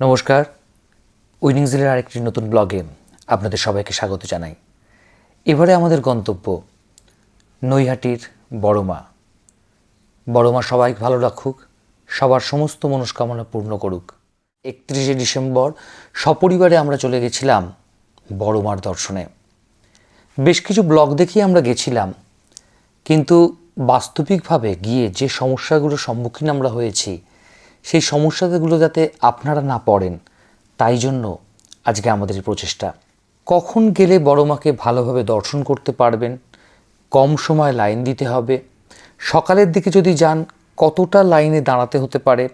নমস্কার। উইনিংজিলের আরেকটি নতুন ব্লগে আপনাদের সবাইকে স্বাগত জানাই। এবারে আমাদের গন্তব্য নৈহাটির বড়মা। বড়মা সবাই ভালো রাখুক, সবার সমস্ত মনস্কামনা পূর্ণ করুক। একত্রিশে ডিসেম্বর সপরিবারে আমরা চলে গেছিলাম বড়মার দর্শনে। বেশ কিছু ব্লগ দেখেই আমরা গেছিলাম, কিন্তু বাস্তবিকভাবে গিয়ে যে সমস্যাগুলোর সম্মুখীন আমরা হয়েছি সেই সমস্যাগুলো যাতে আপনারা না পড়েন, তাই জন্য আজকে আমাদের প্রচেষ্টা। কখন গেলে বড় মাকে ভালোভাবে দর্শন করতে পারবেন? কম সময় লাইন দিতে হবে। সকালের দিকে যদি যান, কতটা লাইনে দাঁড়াতে হতে পারে?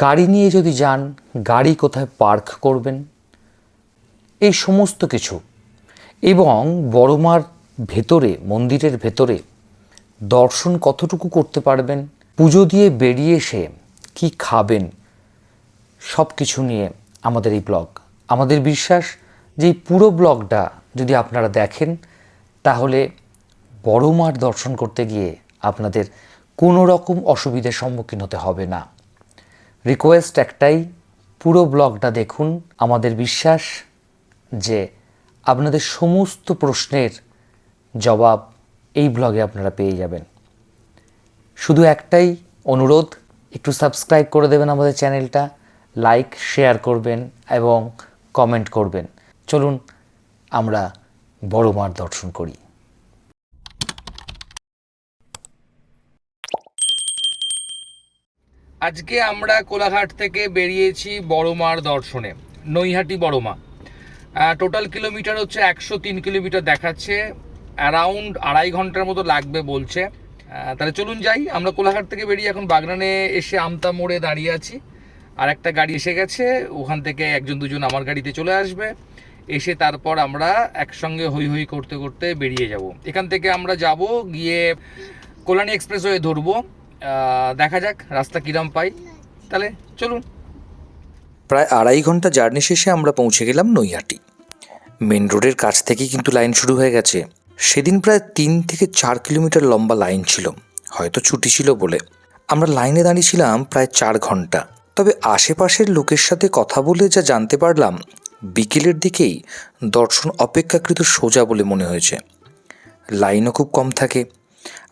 গাড়ি নিয়ে যদি যান, গাড়ি কোথায় পার্ক করবেন? এই সমস্ত কিছু। এবং বড়মার ভেতরে, মন্দিরের ভেতরে দর্শন কতটুকু করতে পারবেন? পুজো দিয়ে বেরিয়ে এসে কি খাবেন? সব কিছু নিয়ে আমাদের এই ব্লগ। আমাদের বিশ্বাস যে এই পুরো ব্লগটা যদি আপনারা দেখেন, তাহলে বড় মার দর্শন করতে গিয়ে আপনাদের কোনো রকম অসুবিধার সম্মুখীন হতে হবে না। রিকোয়েস্ট একটাই, পুরো ব্লগটা দেখুন। আমাদের বিশ্বাস যে আপনাদের সমস্ত প্রশ্নের জবাব এই ব্লগে আপনারা পেয়ে যাবেন। শুধু একটাই অনুরোধ একটু সাবস্ক্রাইব করে দেবেন আমাদের চ্যানেলটা লাইক শেয়ার করবেন এবং কমেন্ট করবেন। চলুন, আমরা বড় মার দর্শন করি। আজকে আমরা কোলাঘাট থেকে বেরিয়েছি বড়মার দর্শনে, নৈহাটি বড়মা টোটাল কিলোমিটার হচ্ছে একশো তিন কিলোমিটার দেখাচ্ছে অ্যারাউন্ড আড়াই ঘণ্টার মতো লাগবে বলছে। তাহলে চলুন যাই। আমরা কোলাঘাট থেকে বেরিয়ে এখন বাগনানে এসে আমতা মোড়ে দাঁড়িয়ে আছি। আর একটা গাড়ি এসে গেছে। ওখান থেকে একজন দুজন আমার গাড়িতে চলে আসবে। এসে তারপর আমরা একসঙ্গে হই হই করতে করতে বেরিয়ে যাব। এখান থেকে আমরা যাব গিয়ে কল্যাণী এক্সপ্রেসওয়ে ধরবো। দেখা যাক রাস্তা কিরাম পাই। তাহলে চলুন। প্রায় আড়াই ঘণ্টা জার্নি শেষে আমরা পৌঁছে গেলাম নৈহাটি। মেন রোডের কাছ থেকেই কিন্তু লাইন শুরু হয়ে গেছে। সেদিন প্রায় তিন থেকে চার কিলোমিটার লম্বা লাইন ছিল। হয়তো ছুটি ছিল বলে। আমরা লাইনে দাঁড়িয়েছিলাম প্রায় চার ঘণ্টা। তবে আশেপাশের লোকের সাথে কথা বলে যা জানতে পারলাম, বিকেলের দিকেই দর্শন অপেক্ষাকৃত সোজা বলে মনে হয়েছে। লাইনও খুব কম থাকে।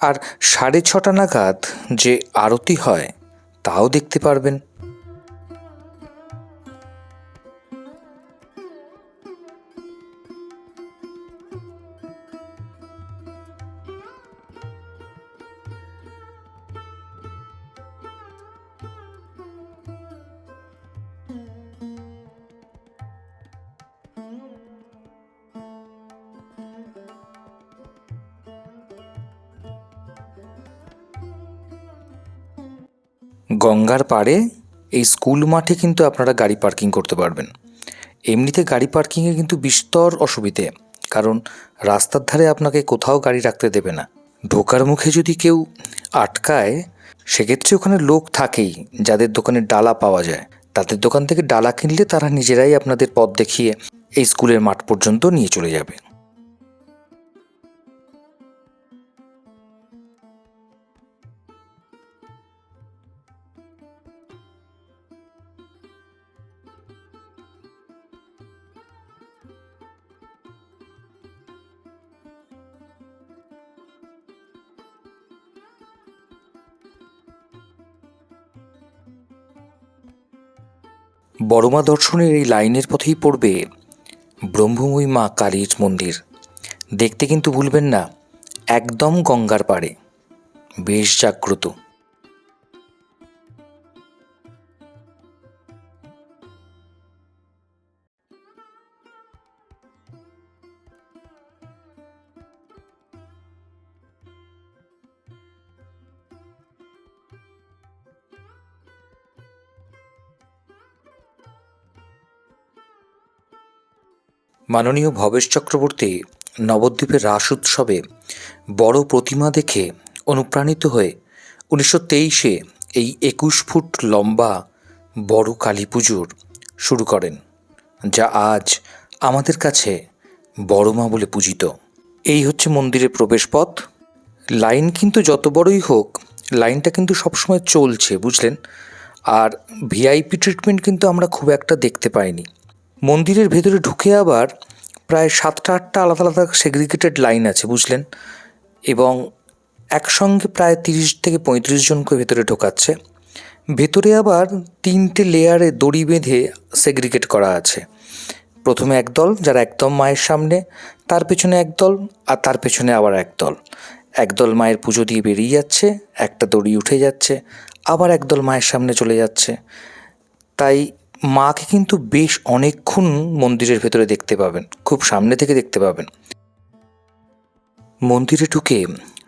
আর সাড়ে ছটা নাগাদ যে আরতি হয়, তাও দেখতে পারবেন। গঙ্গার পাড়ে এই স্কুল মাঠে কিন্তু আপনারা গাড়ি পার্কিং করতে পারবেন। এমনিতে গাড়ি পার্কিংয়ে কিন্তু বিস্তর অসুবিধে, কারণ রাস্তার ধারে আপনাকে কোথাও গাড়ি রাখতে দেবে না। ঢোকার মুখে যদি কেউ আটকায়, সেক্ষেত্রে ওখানে লোক থাকেই, যাদের দোকানে ডালা পাওয়া যায়। তাদের দোকান থেকে ডালা কিনলে তারা নিজেরাই আপনাদের পথ দেখিয়ে এই স্কুলের মাঠ পর্যন্ত নিয়ে চলে যাবে। বড়মা দর্শনের এই লাইনের পথেই পড়বে ব্রহ্মময়ী মা কালীর মন্দির। দেখতে কিন্তু ভুলবেন না, একদম গঙ্গার পাড়ে। বেশ জাগ্রত। মাননীয় ভবেশ চক্রবর্তী নবদ্বীপের রাস উৎসবে বড় প্রতিমা দেখে অনুপ্রাণিত হয়ে উনিশশো তেইশে এই একুশ ফুট লম্বা বড় কালী পুজোর শুরু করেন, যা আজ আমাদের কাছে বড় মা বলে পূজিত। এই হচ্ছে মন্দিরের প্রবেশপথ। লাইন কিন্তু যত বড়ই হোক, লাইনটা কিন্তু সবসময় চলছে, বুঝলেন? আর ভিআইপি ট্রিটমেন্ট কিন্তু আমরা খুব একটা দেখতে পাইনি। মন্দিরের ভেতরে ঢুকে আবার প্রায় সাতটা, আটটা আলাদা আলাদা সেগ্রিগেটেড লাইন আছে, বুঝলেন? এবং একসঙ্গে প্রায় তিরিশ থেকে পঁয়ত্রিশ জনকে ভেতরে ঢোকাচ্ছে। ভেতরে আবার তিনটে লেয়ারে দড়ি বেঁধে সেগ্রিগেট করা আছে। প্রথমে একদল যারা একদম মায়ের সামনে, তার পেছনে একদল আর তার পেছনে আবার একদল একদল মায়ের পুজো দিয়ে বেরিয়ে যাচ্ছে, একটা দড়ি উঠে যাচ্ছে, আবার একদল মায়ের সামনে চলে যাচ্ছে। তাই মাকে কিন্তু বেশ অনেকক্ষণ মন্দিরের ভেতরে দেখতে পাবেন, খুব সামনে থেকে দেখতে পাবেন। মন্দিরে ঢুকে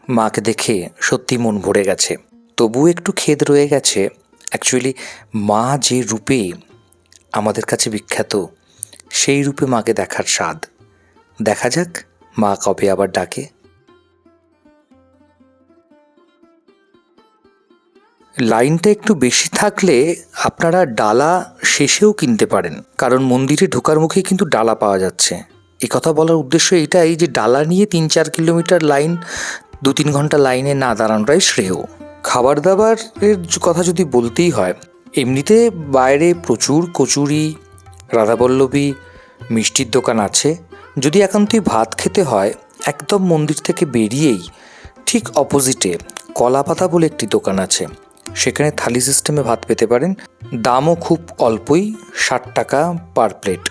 মাকে দেখে সত্যি মন ভরে গেছে। তবু একটু খেদ রয়ে গেছে অ্যাকচুয়ালি মা যে রূপে আমাদের কাছে বিখ্যাত, সেই রূপে মাকে দেখার স্বাদ। দেখা যাক মা কবে আবার ডাকে। লাইনটা একটু বেশি থাকলে আপনারা ডালা শেষেও কিনতে পারেন। কারণ মন্দিরে ঢোকার মুখে কিন্তু ডালা পাওয়া যাচ্ছে। এই কথা বলার উদ্দেশ্য এটাই যে ডালা নিয়ে তিন চার কিলোমিটার লাইন দু তিন ঘণ্টা লাইনে না দাঁড়ানোটাই শ্রেয়। খাবার দাবারের কথা যদি বলতেই হয়, এমনিতে বাইরে প্রচুর কচুরি, রাধাবল্লভী, মিষ্টির দোকান আছে। যদি একান্তই ভাত খেতে হয়, একদম মন্দির থেকে বেরিয়েই ঠিক অপোজিটে কলাপাতা বলে একটি দোকান আছে। সেখানে থালি সিস্টেমে ভাত পেতে পারেন। দামও খুব অল্পই ষাট টাকা পার প্লেট